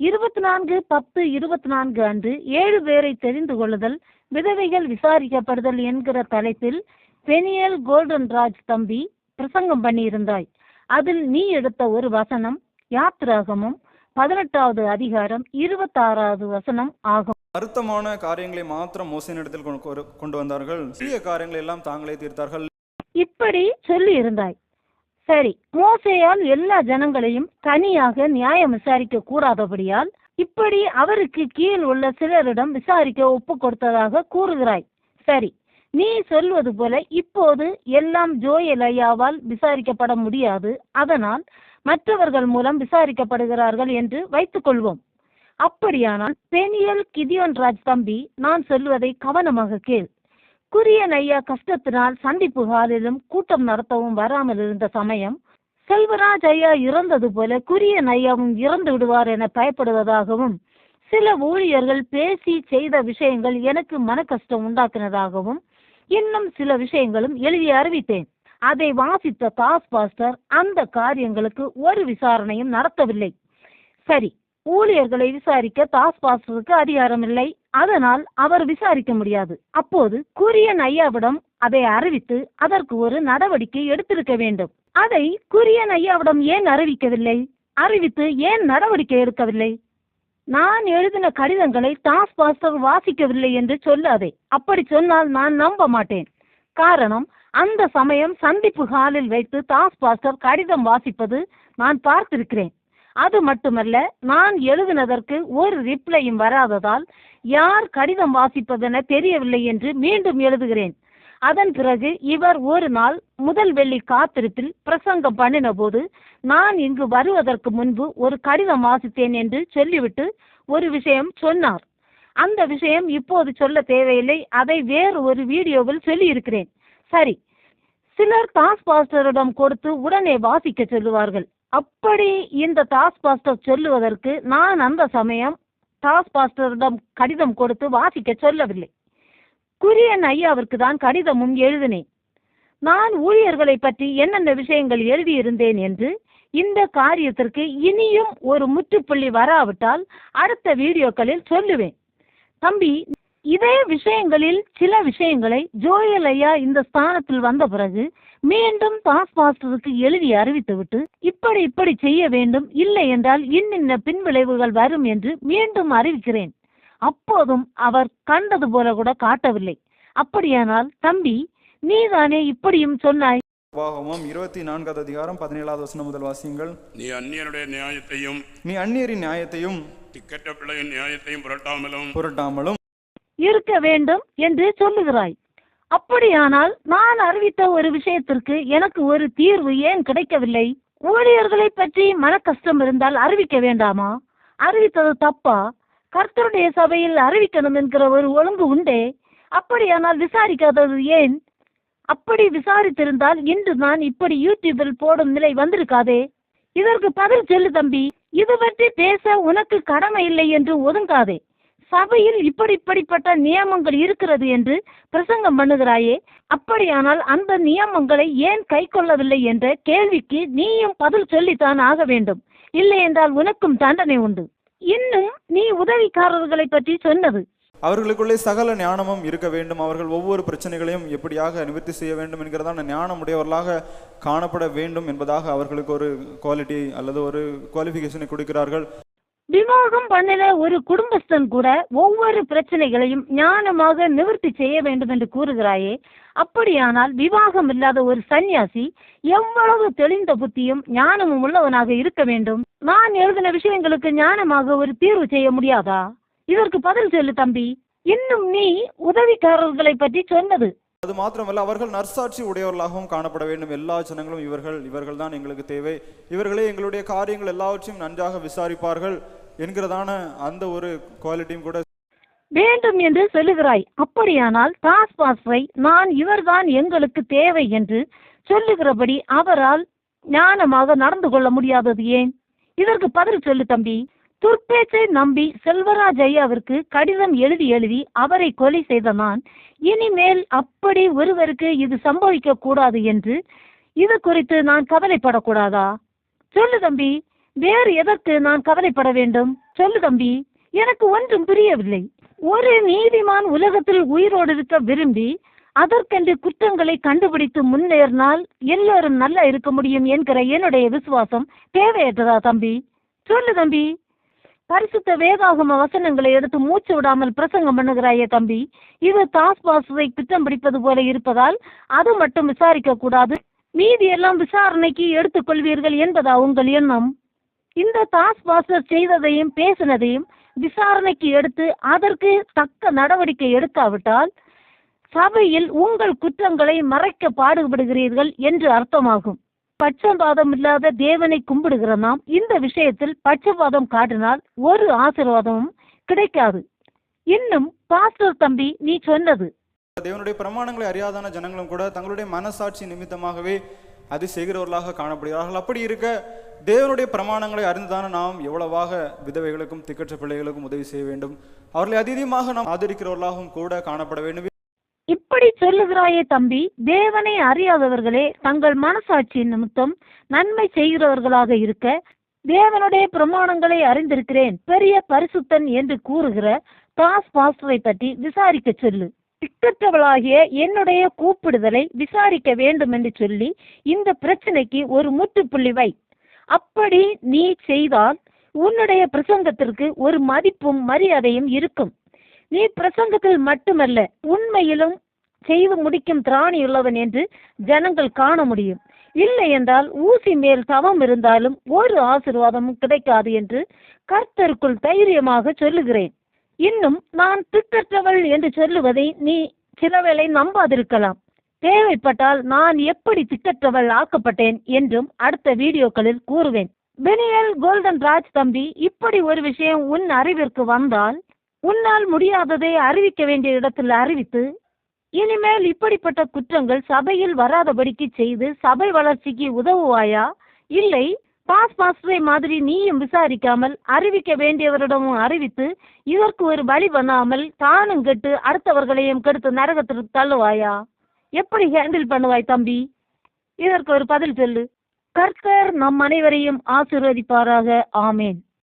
இருபத்தி நான்கு பத்து இருபத்தி நான்கு அன்று ஏழு பேரை தெரிந்து கொள்ளுதல் விதவைகள் விசாரிக்கப்படுதல் என்கிற தலைப்பில் பெனியல் கோல்டன் ராஜ் தம்பி பிரசங்கம் பண்ணியிருந்தாய். அதில் நீ எடுத்த ஒரு வசனம் யாத்ராகமும் பதினெட்டாவது அதிகாரம் இருபத்தாறாவது வசனம் ஆகும். அர்த்தமான காரியங்களை மாத்திரம் மோசனிடத்தில் கொண்டு வந்தார்கள். சிறிய காரியங்களை எல்லாம் தாங்களே தீர்த்தார்கள். இப்படி சொல்லி இருந்தாய் சரி மோசையால் எல்லா ஜனங்களையும் தனியாக நியாயம் விசாரிக்க கூடாதபடியால் இப்படி அவருக்கு கீழ் உள்ள சிலரிடம் விசாரிக்க ஒப்பு கொடுத்ததாக கூறுகிறாய். சரி நீ சொல்வது போல இப்போது எல்லாம் ஜோயல் ஐயாவால் விசாரிக்கப்பட முடியாது. அதனால் மற்றவர்கள் மூலம் விசாரிக்கப்படுகிறார்கள் என்று வைத்துக் கொள்வோம். அப்படியானால் பெனியல் கிதியோன் ராஜ் தம்பி நான் சொல்வதை கவனமாக கேள். குரியன் ஐயா கஷ்டத்தினால் சந்திப்பு ஹாலிலும் கூட்டம் நடத்தவும் வராமல் இருந்த சமயம் செல்வராஜ் ஐயா இறந்தது போல குரியன் ஐயாவும் இறந்து விடுவார் என பயப்படுவதாகவும் சில ஊழியர்கள் பேசி செய்த விஷயங்கள் எனக்கு மன கஷ்டம் உண்டாக்கினதாகவும் இன்னும் சில விஷயங்களும் எழுதி அறிவித்தேன். அதை வாசித்த தாஸ் பாஸ்டர் அந்த காரியங்களுக்கு ஒரு விசாரணையும் நடத்தவில்லை. சரி ஊழியர்களை விசாரிக்க தாஸ் பாஸ்டருக்கு அதிகாரம் இல்லை அதனால் அவர் விசாரிக்க முடியாது. அப்போது குரியன் ஐயாவிடம் அதை அறிவித்து அதற்கு ஒரு நடவடிக்கை எடுத்திருக்க வேண்டும். அதை குரியன் ஐயாவிடம் ஏன் அறிவிக்கவில்லை? அறிவித்து ஏன் நடவடிக்கை எடுக்கவில்லை? நான் எழுதின கடிதங்களை டாஸ் பாஸ்டர் வாசிக்கவில்லை என்று சொல்லாதே அப்படி சொன்னால் நான் நம்ப மாட்டேன். காரணம் அந்த சமயம் சந்திப்பு ஹாலில் வைத்து டாஸ் பாஸ்டர் கடிதம் வாசிப்பது நான் பார்த்திருக்கிறேன். அது மட்டுமல்ல நான் எழுதினதற்கு ஒரு ரிப்ளையும் வராததால் யார் கடிதம் வாசிப்பதென தெரியவில்லை என்று மீண்டும் எழுதுகிறேன். அதன் பிறகு இவர் ஒரு நாள் முதல் வெள்ளி காத்திருப்பில் பிரசங்கம் பண்ணின போது நான் இங்கு வருவதற்கு முன்பு ஒரு கடிதம் வாசித்தேன் என்று சொல்லிவிட்டு ஒரு விஷயம் சொன்னார். அந்த விஷயம் இப்போது சொல்ல தேவையில்லை அதை வேறு ஒரு வீடியோவில் சொல்லியிருக்கிறேன். சரி சிலர் தாஸ் பாஸ்டரிடம் கொடுத்து உடனே வாசிக்க சொல்லுவார்கள். அப்படி இந்த தாஸ் பாஸ்டர் சொல்லுவதற்கு நான் அந்த சமயம் தாஸ் பாஸ்டரிடம் கடிதம் கொடுத்து வாசிக்க சொல்லவில்லை. குரியன் ஐயாவிற்கு தான் கடிதமும் எழுதினேன். நான் ஊழியர்களை பற்றி என்னென்ன விஷயங்கள் எழுதியிருந்தேன் என்று இந்த காரியத்திற்கு இனியும் ஒரு முற்றுப்புள்ளி வராவிட்டால் அடுத்த வீடியோக்களில் சொல்லுவேன். தம்பி இதே விஷயங்களில் சில விஷயங்களை ஜோயல் ஐயா இந்த ஸ்தானத்தில் வந்த பிறகு மீண்டும் தாஸ் மாஸ்டருக்கு எழுதி அறிவித்துவிட்டு இப்படி இப்படி செய்ய வேண்டும் இல்லை என்றால் இன்னின்ன பின்விளைவுகள் வரும் என்று மீண்டும் அறிவிக்கிறேன். அப்போதும் அவர் கண்டது போல கூட காட்டவில்லை. அப்படியானால் தம்பி நீதானே இப்படியும் சொன்னாய்? உபாகமம் இருபத்தி நான்காவது அதிகாரம் பதினேழாவது வசனம் முதல் வாசியுங்கள். நீ அந்நியனுடைய நியாயத்தையும் நீ அந்நியரின் நியாயத்தையும் திக்கற்ற பிள்ளையின் நியாயத்தையும் புரட்டாமலும் புரட்டாமலும் இருக்க வேண்டும் என்று சொல்லுகிறாய். அப்படியானால் நான் அறிவித்த ஒரு விஷயத்திற்கு எனக்கு ஒரு தீர்வு ஏன் கிடைக்கவில்லை? ஊழியர்களை பற்றி மன கஷ்டம் இருந்தால் அறிவிக்க வேண்டாமா? அறிவித்தது தப்பா? கர்த்தருடைய சபையில் அறிவிக்கணும் என்கிற ஒரு ஒழுங்கு உண்டே? அப்படியானால் விசாரிக்காதது ஏன்? அப்படி விசாரித்திருந்தால் இன்று நான் இப்படி யூடியூபில் போடும் நிலை வந்திருக்காதே? இதற்கு பதில் சொல்லு தம்பி. இது பற்றி பேச உனக்கு கடமை இல்லை என்று ஒதுங்காதே. சபையில் இப்படி இப்படிப்பட்ட நியமங்கள் இருக்கிறது என்று பிரசங்கம் பண்ணுகிறாயே அப்படியானால் அந்த நியமங்களை ஏன் கை கொள்ளவில்லை என்ற கேள்விக்கு நீயும் பதில் சொல்லித்தான் ஆக வேண்டும். இல்லை என்றால் உனக்கும் தண்டனை உண்டு. இன்னும் நீ உதவிக்காரர்களை பற்றி சொன்னது. அவர்களுக்குள்ளே சகல ஞானமும் இருக்க வேண்டும். அவர்கள் ஒவ்வொரு பிரச்சனைகளையும் எப்படியாக நிவர்த்தி செய்ய வேண்டும் என்கிறதான ஞானம் உடையவர்களாக காணப்பட வேண்டும் என்பதாக அவர்களுக்கு ஒரு குவாலிட்டி அல்லது ஒரு குவாலிஃபிகேஷனை கொடுக்கிறார்கள். விவாகம் பண்ணின ஒரு குடும்பஸ்தன் கூட ஒவ்வொரு பிரச்சனைகளையும் ஞானமாக நிவர்த்தி செய்ய வேண்டும் என்று கூறுகிறாயே அப்படியானால் விவாகம் இல்லாத ஒரு சந்நியாசி எவ்வளவு தெளிந்த புத்தியும் ஞானமும் உள்ளவனாக இருக்க வேண்டும்? நான் எழுதின விஷயங்களுக்கு ஞானமாக ஒரு தீர்வு செய்ய முடியாதா? இதற்கு பதில் சொல்லு தம்பி. இன்னும் நீ உதவிக்காரர்களை பற்றி சொன்னது. அது மாத்திரமல்ல அவர்கள் நற்சாட்சி உடையவர்களாகவும் காணப்பட வேண்டும். எல்லா ஜனங்களும் இவர்கள் இவர்கள் தான் எங்களுக்கு தேவை. இவர்களே எங்களுடைய காரியங்கள் எல்லாவற்றையும் நன்றாக விசாரிப்பார்கள் என்கிறதான அந்த ஒரு குவாலிட்டியும் கூட வேண்டும் என்று சொல்லுகிறாய். அப்படியானால் டாஸ் பாஸ்ரை நான் இவர்தான் எங்களுக்கு தேவை என்று சொல்லுகிறபடி அவரால் ஞானமாக நடந்து கொள்ள முடியாதது ஏன்? இதற்கு பதில் சொல்லு தம்பி. துர்பேச்சை நம்பி செல்வராஜ் ஐயாவிற்கு கடிதம் எழுதி எழுதி அவரை கொலை செய்த நான் இனிமேல் அப்படி ஒருவருக்கு இது சம்பவிக்க கூடாது என்று இது குறித்து நான் கவலைப்படக்கூடாதா? சொல்லு தம்பி வேறு எதற்கு நான் கவலைப்பட வேண்டும்? சொல்லு தம்பி எனக்கு ஒன்றும் புரியவில்லை. ஒரு நீதிமான் உலகத்தில் உயிரோடு இருக்க விரும்பி அதற்கென்று குற்றங்களை கண்டுபிடித்து முன்னேறினால் எல்லோரும் நல்லா இருக்க முடியும் என்கிற என்னுடைய விசுவாசம் தேவையற்றதா தம்பி? சொல்லு தம்பி. பரிசுத்த வேதாகம வசனங்களை எடுத்து மூச்சு விடாமல் பிரசங்கம் பண்ணுகிறாயே தம்பி. இது தாஸ் பாசுவை திட்டம் பிடிப்பது போல இருப்பதால் அது மட்டும் விசாரிக்க கூடாது. மீதி எல்லாம் விசாரணைக்கு எடுத்துக்கொள்வீர்கள் என்பதா உங்கள் எண்ணம்? இந்த தாஸ் பாஸ்டர் செய்ததையும் பேசினதையும் விசாரணைக்கு எடுத்து அதற்கு தக்க நடவடிக்கை எடுக்காவிட்டால் சபையில் உங்கள் குற்றங்களை மறைக்க பாடுபடுகிறீர்கள் என்று அர்த்தமாகும். பட்சபாதம் இல்லாத தேவனை கும்பிடுகிற நாம் இந்த விஷயத்தில் பட்சபாதம் காட்டினால் ஒரு ஆசீர்வாதமும் கிடைக்காது. இன்னும் பாஸ்டர் தம்பி நீ சொன்னது. தேவனுடைய பிரமாணங்களை அறியாதான ஜனங்களும் கூட தங்களுடைய மனசாட்சி நிமித்தமாகவே அது செய்கிறவர்களாக காணப்படுகிறார்கள். அப்படி இருக்க தேவனுடைய பிரமாணங்களை அறிந்துதான நாம் எவ்வளவாக விதவைகளுக்கும் திக்கற்ற பிள்ளைகளுக்கும் உதவி செய்ய வேண்டும். அவர்களை அதிகமாக நாம் ஆதரிக்கிறவர்களாகவும் கூட காணப்பட வேண்டும். இப்படி சொல்லுகிறாயே தம்பி. தேவனை அறியாதவர்களே தங்கள் மனசாட்சி நிமித்தம் நன்மை செய்கிறவர்களாக இருக்க தேவனுடைய பிரமாணங்களை அறிந்திருக்கிறேன். பெரிய பரிசுத்தன் என்று கூறுகிற தாஸ் பாஸ்டரை பற்றி விசாரிக்க சொல்லு. திக்கற்றவளாகிய என்னுடைய கூப்பிடுதலை விசாரிக்க வேண்டும் என்று சொல்லி இந்த பிரச்சனைக்கு ஒரு முற்றுப்புள்ளி வை. அப்படி நீ செய்தால் உன்னுடைய பிரசங்கத்திற்கு ஒரு மதிப்பும் மரியாதையும் இருக்கும். நீ பிரசங்கத்தில் மட்டுமல்ல உண்மையிலும் செய்து முடிக்கும் திராணி உள்ளவன் என்று ஜனங்கள் காண முடியும். இல்லை என்றால் ஊசி மேல் தவம் இருந்தாலும் ஒரு ஆசீர்வாதமும் கிடைக்காது என்று கர்த்தருக்குள் தைரியமாக சொல்லுகிறேன். இன்னும் நான் திட்டற்றவள் என்று சொல்லுவதை நீ சிலவேளை நம்பாதிருக்கலாம். தேவைப்பட்டால் நான் எப்படி திட்டற்றவள் ஆக்கப்பட்டேன் என்றும் அடுத்த வீடியோக்களில் கூறுவேன். பெனியல் கோல்டன் ராஜ் தம்பி இப்படி ஒரு விஷயம் உன் அறிவிற்கு வந்தால் உன்னால் முடியாததை அறிவிக்க வேண்டிய இடத்தில் அறிவித்து இனிமேல் இப்படிப்பட்ட குற்றங்கள் சபையில் வராதபடிக்கு செய்து சபை வளர்ச்சிக்கு உதவுவாயா? இல்லை. பாஸ் மாஸ்டரை மாதிரி நீயும் விசாரிக்காமல் அறிவிக்க வேண்டியவரிடமும் அறிவித்து இதற்கு ஒரு வழி பண்ணாமல் தானும் கெட்டு அடுத்தவர்களையும் கெடுத்து நரகத்திற்கு தள்ளுவாயா? எப்படி ஹேண்டில் பண்ணுவாய் தம்பி? இதற்கு ஒரு பதில் சொல்லு. கர்த்தர் நம் அனைவரையும் ஆசீர்வதிப்பாராக. ஆமேன்.